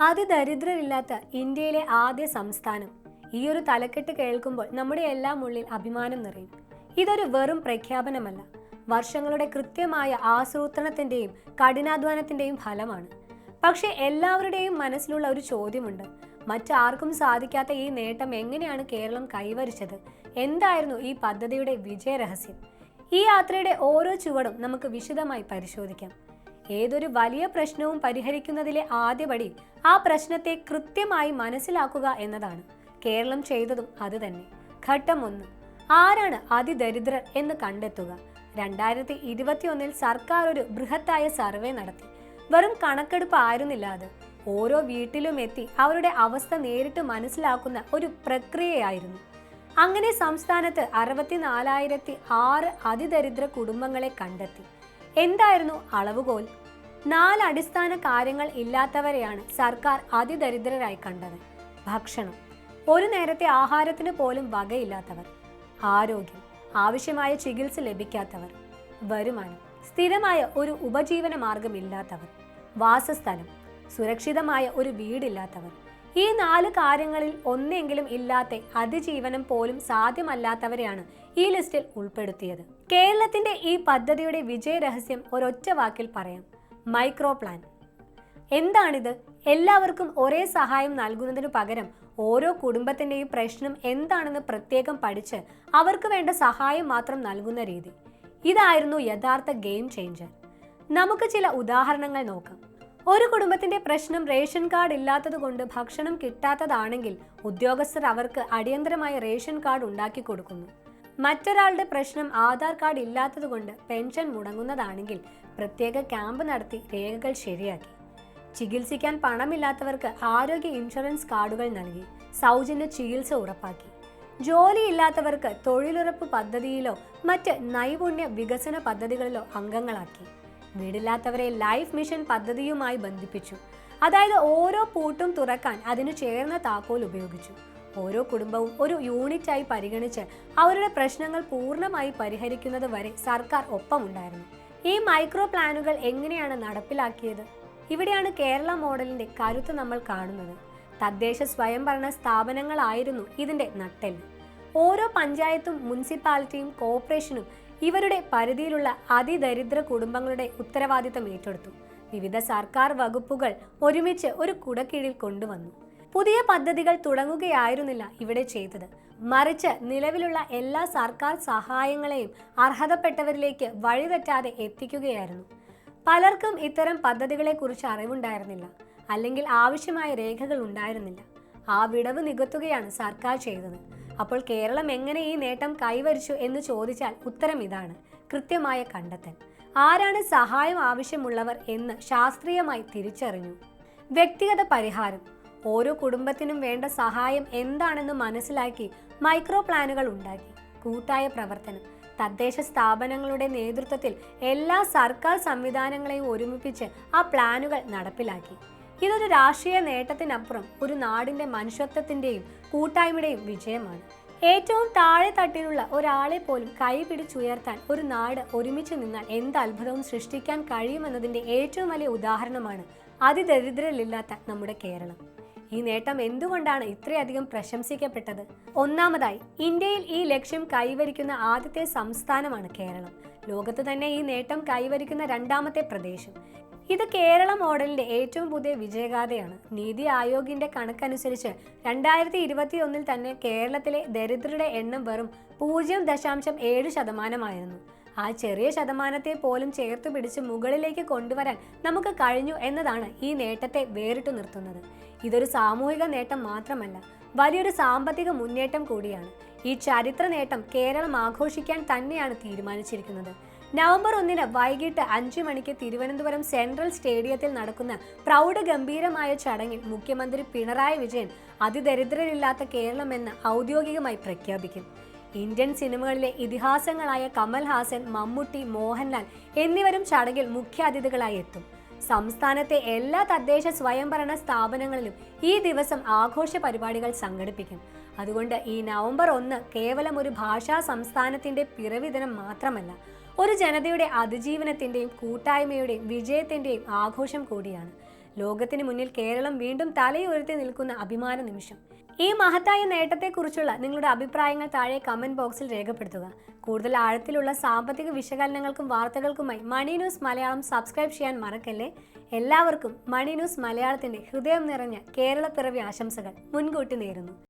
അതിദരിദ്രരില്ലാത്ത ഇന്ത്യയിലെ ആദ്യ സംസ്ഥാനം. ഈ ഒരു തലക്കെട്ട് കേൾക്കുമ്പോൾ നമ്മുടെ എല്ലാം ഉള്ളിൽ അഭിമാനം നിറയും. ഇതൊരു വെറും പ്രഖ്യാപനമല്ല. വർഷങ്ങളുടെ കൃത്യമായ ആസൂത്രണത്തിന്റെയും കഠിനാധ്വാനത്തിന്റെയും ഫലമാണ്. പക്ഷേ എല്ലാവരുടെയും മനസ്സിലുള്ള ഒരു ചോദ്യമുണ്ട്. മറ്റാർക്കും സാധിക്കാത്ത ഈ നേട്ടം എങ്ങനെയാണ് കേരളം കൈവരിച്ചത്? എന്തായിരുന്നു ഈ പദ്ധതിയുടെ വിജയരഹസ്യം? ഈ യാത്രയുടെ ഓരോ ചുവടും നമുക്ക് വിശദമായി പരിശോധിക്കാം. ഏതൊരു വലിയ പ്രശ്നവും പരിഹരിക്കുന്നതിലെ ആദ്യപടി ആ പ്രശ്നത്തെ കൃത്യമായി മനസ്സിലാക്കുക എന്നതാണ്. കേരളം ചെയ്തതും അതുതന്നെ ഘട്ടം ഒന്ന്. ആരാണ് അതിദരിദ്രർ എന്ന് കണ്ടെത്തുക? രണ്ടായിരത്തി ഇരുപത്തിയൊന്നിൽ സർക്കാർ ഒരു ബൃഹത്തായ സർവേ നടത്തി. വെറും കണക്കെടുപ്പ് ആയിരുന്നില്ല അത്. ഓരോ വീട്ടിലും എത്തി അവരുടെ അവസ്ഥ നേരിട്ട് മനസ്സിലാക്കുന്ന ഒരു പ്രക്രിയയായിരുന്നു. അങ്ങനെ സംസ്ഥാനത്ത് അറുപത്തിനാലായിരത്തി ആറ് അതിദരിദ്ര കുടുംബങ്ങളെ കണ്ടെത്തി. എന്തായിരുന്നു അളവുകോൽ? നാല് അടിസ്ഥാന കാര്യങ്ങൾ ഇല്ലാത്തവരെയാണ് സർക്കാർ അതിദരിദ്രരായി കണ്ടത്. ഭക്ഷണം. ഒരു നേരത്തെ ആഹാരത്തിന് പോലും വകയില്ലാത്തവർ. ആരോഗ്യം. ആവശ്യമായ ചികിത്സ ലഭിക്കാത്തവർ. വരുമാനം. സ്ഥിരമായ ഒരു ഉപജീവന മാർഗമില്ലാത്തവർ വാസസ്ഥലം. സുരക്ഷിതമായ ഒരു വീടില്ലാത്തവർ. ഈ നാല് കാര്യങ്ങളിൽ ഒന്നെങ്കിലും ഇല്ലാത്ത അതിജീവനം പോലും സാധ്യമല്ലാത്തവരെയാണ് ഈ ലിസ്റ്റിൽ ഉൾപ്പെടുത്തിയത്. കേരളത്തിന്റെ ഈ പദ്ധതിയുടെ വിജയരഹസ്യം ഒരൊറ്റ വാക്കിൽ പറയാം. മൈക്രോ പ്ലാൻ എന്താണിത്? എല്ലാവർക്കും ഒരേ സഹായം നൽകുന്നതിനു പകരം ഓരോ കുടുംബത്തിന്റെയും പ്രശ്നം എന്താണെന്ന് പ്രത്യേകം പഠിച്ച് അവർക്ക് വേണ്ട സഹായം മാത്രം നൽകുന്ന രീതി. ഇതായിരുന്നു യഥാർത്ഥ ഗെയിം ചേഞ്ചർ. നമുക്ക് ചില ഉദാഹരണങ്ങൾ നോക്കാം. ഒരു കുടുംബത്തിന്റെ പ്രശ്നം റേഷൻ കാർഡ് ഇല്ലാത്തതുകൊണ്ട് ഭക്ഷണം കിട്ടാത്തതാണെങ്കിൽ ഉദ്യോഗസ്ഥർ അവർക്ക് അടിയന്തരമായി റേഷൻ കാർഡ് ഉണ്ടാക്കി കൊടുക്കുന്നു. മറ്റൊരാളുടെ പ്രശ്നം ആധാർ കാർഡ് ഇല്ലാത്തതുകൊണ്ട് പെൻഷൻ മുടങ്ങുന്നതാണെങ്കിൽ പ്രത്യേക ക്യാമ്പ് നടത്തി രേഖകൾ ശരിയാക്കി. ചികിത്സിക്കാൻ പണമില്ലാത്തവർക്ക് ആരോഗ്യ ഇൻഷുറൻസ് കാർഡുകൾ നൽകി സൗജന്യ ചികിത്സ ഉറപ്പാക്കി. ജോലിയില്ലാത്തവർക്ക് തൊഴിലുറപ്പ് പദ്ധതിയിലോ മറ്റ് നൈപുണ്യ വികസന പദ്ധതികളിലോ അംഗങ്ങളാക്കി. വീടില്ലാത്തവരെ ലൈഫ് മിഷൻ പദ്ധതിയുമായി ബന്ധിപ്പിച്ചു. അതായത് ഓരോ പൂട്ടും തുറക്കാൻ അതിനു ചേർന്ന താക്കോൽ ഉപയോഗിച്ചു. ഓരോ കുടുംബവും ഒരു യൂണിറ്റായി പരിഗണിച്ച് അവരുടെ പ്രശ്നങ്ങൾ പൂർണമായി പരിഹരിക്കുന്നത് വരെ സർക്കാർ ഒപ്പമുണ്ടായിരുന്നു. ഈ മൈക്രോ പ്ലാനുകൾ എങ്ങനെയാണ് നടപ്പിലാക്കിയത്? ഇവിടെയാണ് കേരള മോഡലിന്റെ കരുത്ത് നമ്മൾ കാണുന്നത്. തദ്ദേശ സ്വയംഭരണ സ്ഥാപനങ്ങളായിരുന്നു ഇതിന്റെ നട്ടെല്ല്. ഓരോ പഞ്ചായത്തും മുനിസിപ്പാലിറ്റിയും കോർപ്പറേഷനും ഇവരുടെ പരിധിയിലുള്ള അതിദരിദ്ര കുടുംബങ്ങളുടെ ഉത്തരവാദിത്തം ഏറ്റെടുത്തു. വിവിധ സർക്കാർ വകുപ്പുകൾ ഒരുമിച്ച് ഒരു കുടക്കീഴിൽ കൊണ്ടുവന്നു. പുതിയ പദ്ധതികൾ തുടങ്ങുകയായിരുന്നില്ല ഇവിടെ ചെയ്തത്. മറിച്ച് നിലവിലുള്ള എല്ലാ സർക്കാർ സഹായങ്ങളെയും അർഹതപ്പെട്ടവരിലേക്ക് വഴിതെറ്റാതെ എത്തിക്കുകയായിരുന്നു. പലർക്കും ഇത്തരം പദ്ധതികളെക്കുറിച്ച് അറിവുണ്ടായിരുന്നില്ല. അല്ലെങ്കിൽ ആവശ്യമായ രേഖകൾ ഉണ്ടായിരുന്നില്ല. ആ വിടവ് നികത്തുകയാണ് സർക്കാർ ചെയ്തത്. അപ്പോൾ കേരളം എങ്ങനെ ഈ നേട്ടം കൈവരിച്ചു എന്ന് ചോദിച്ചാൽ ഉത്തരം ഇതാണ്. കൃത്യമായ കണ്ടെത്തൽ. ആരാണ് സഹായം ആവശ്യമുള്ളവർ എന്ന് ശാസ്ത്രീയമായി തിരിച്ചറിഞ്ഞു. വ്യക്തിഗത പരിഹാരം. ഓരോ കുടുംബത്തിനും വേണ്ട സഹായം എന്താണെന്ന് മനസ്സിലാക്കി മൈക്രോ പ്ലാനുകൾ ഉണ്ടാക്കി. കൂട്ടായ പ്രവർത്തനം. തദ്ദേശ സ്ഥാപനങ്ങളുടെ നേതൃത്വത്തിൽ എല്ലാ സർക്കാർ സംവിധാനങ്ങളെയും ഒരുമിപ്പിച്ച് ആ പ്ലാനുകൾ നടപ്പിലാക്കി. ഇതൊരു രാഷ്ട്രീയ നേട്ടത്തിനപ്പുറം ഒരു നാടിന്റെ മനുഷ്യത്വത്തിന്റെയും കൂട്ടായ്മയുടെയും വിജയമാണ്. ഏറ്റവും താഴെ തട്ടിലുള്ള ഒരാളെ പോലും കൈ പിടിച്ചുയർത്താൻ ഒരു നാട് ഒരുമിച്ച് നിന്നാൽ എന്ത് അത്ഭുതവും സൃഷ്ടിക്കാൻ കഴിയുമെന്നതിന്റെ ഏറ്റവും വലിയ ഉദാഹരണമാണ് അതിദരിദ്രരില്ലാത്ത നമ്മുടെ കേരളം. ഈ നേട്ടം എന്തുകൊണ്ടാണ് ഇത്രയധികം പ്രശംസിക്കപ്പെട്ടത്? ഒന്നാമതായി ഇന്ത്യയിൽ ഈ ലക്ഷ്യം കൈവരിക്കുന്ന ആദ്യത്തെ സംസ്ഥാനമാണ് കേരളം. ലോകത്ത് തന്നെ ഈ നേട്ടം കൈവരിക്കുന്ന രണ്ടാമത്തെ പ്രദേശം. ഇത് കേരള മോഡലിന്റെ ഏറ്റവും പുതിയ വിജയഗാഥയാണ്. നീതി ആയോഗിന്റെ കണക്കനുസരിച്ച് രണ്ടായിരത്തി ഇരുപത്തി ഒന്നിൽ തന്നെ കേരളത്തിലെ ദരിദ്രരുടെ എണ്ണം വെറും പൂജ്യം ദശാംശം ഏഴ് ശതമാനമായിരുന്നു. ആ ചെറിയ ശതമാനത്തെ പോലും ചേർത്ത് പിടിച്ച് മുകളിലേക്ക് കൊണ്ടുവരാൻ നമുക്ക് കഴിഞ്ഞു എന്നതാണ് ഈ നേട്ടത്തെ വേറിട്ടു നിർത്തുന്നത്. ഇതൊരു സാമൂഹിക നേട്ടം മാത്രമല്ല വലിയൊരു സാമ്പത്തിക മുന്നേറ്റം കൂടിയാണ്. ഈ ചരിത്ര നേട്ടം കേരളം ആഘോഷിക്കാൻ തന്നെയാണ് തീരുമാനിച്ചിരിക്കുന്നത്. നവംബർ ഒന്നിന് വൈകിട്ട് അഞ്ചു മണിക്ക് തിരുവനന്തപുരം സെൻട്രൽ സ്റ്റേഡിയത്തിൽ നടക്കുന്ന പ്രൗഢ ഗംഭീരമായ ചടങ്ങിൽ മുഖ്യമന്ത്രി പിണറായി വിജയൻ അതിദരിദ്രരില്ലാത്ത കേരളം എന്ന് ഔദ്യോഗികമായി പ്രഖ്യാപിക്കും. ഇന്ത്യൻ സിനിമകളിലെ ഇതിഹാസങ്ങളായ കമൽഹാസൻ മമ്മൂട്ടി മോഹൻലാൽ എന്നിവരും ചടങ്ങിൽ മുഖ്യാതിഥികളായി എത്തും. സംസ്ഥാനത്തെ എല്ലാ തദ്ദേശ സ്വയംഭരണ സ്ഥാപനങ്ങളിലും ഈ ദിവസം ആഘോഷ പരിപാടികൾ സംഘടിപ്പിക്കും. അതുകൊണ്ട് ഈ നവംബർ ഒന്ന് കേവലം ഒരു ഭാഷാ സംസ്ഥാനത്തിന്റെ പിറവി ദിനം മാത്രമല്ല ഒരു ജനതയുടെ അതിജീവനത്തിന്റെയും കൂട്ടായ്മയുടെയും വിജയത്തിന്റെയും ആഘോഷം കൂടിയാണ്. ലോകത്തിന് മുന്നിൽ കേരളം വീണ്ടും തലയുയർത്തി നിൽക്കുന്ന അഭിമാന നിമിഷം. ഈ മഹത്തായ നേട്ടത്തെക്കുറിച്ചുള്ള നിങ്ങളുടെ അഭിപ്രായങ്ങൾ താഴെ കമന്റ് ബോക്സിൽ രേഖപ്പെടുത്തുക. കൂടുതൽ ആഴത്തിലുള്ള സാമ്പത്തിക വിശകലനങ്ങൾക്കും വാർത്തകൾക്കുമായി മണി ന്യൂസ് മലയാളം സബ്സ്ക്രൈബ് ചെയ്യാൻ മറക്കല്ലേ? എല്ലാവർക്കും മണി ന്യൂസ് മലയാളത്തിന്റെ ഹൃദയം നിറഞ്ഞ കേരളപ്പിറവി ആശംസകൾ മുൻകൂട്ടി നേരുന്നു.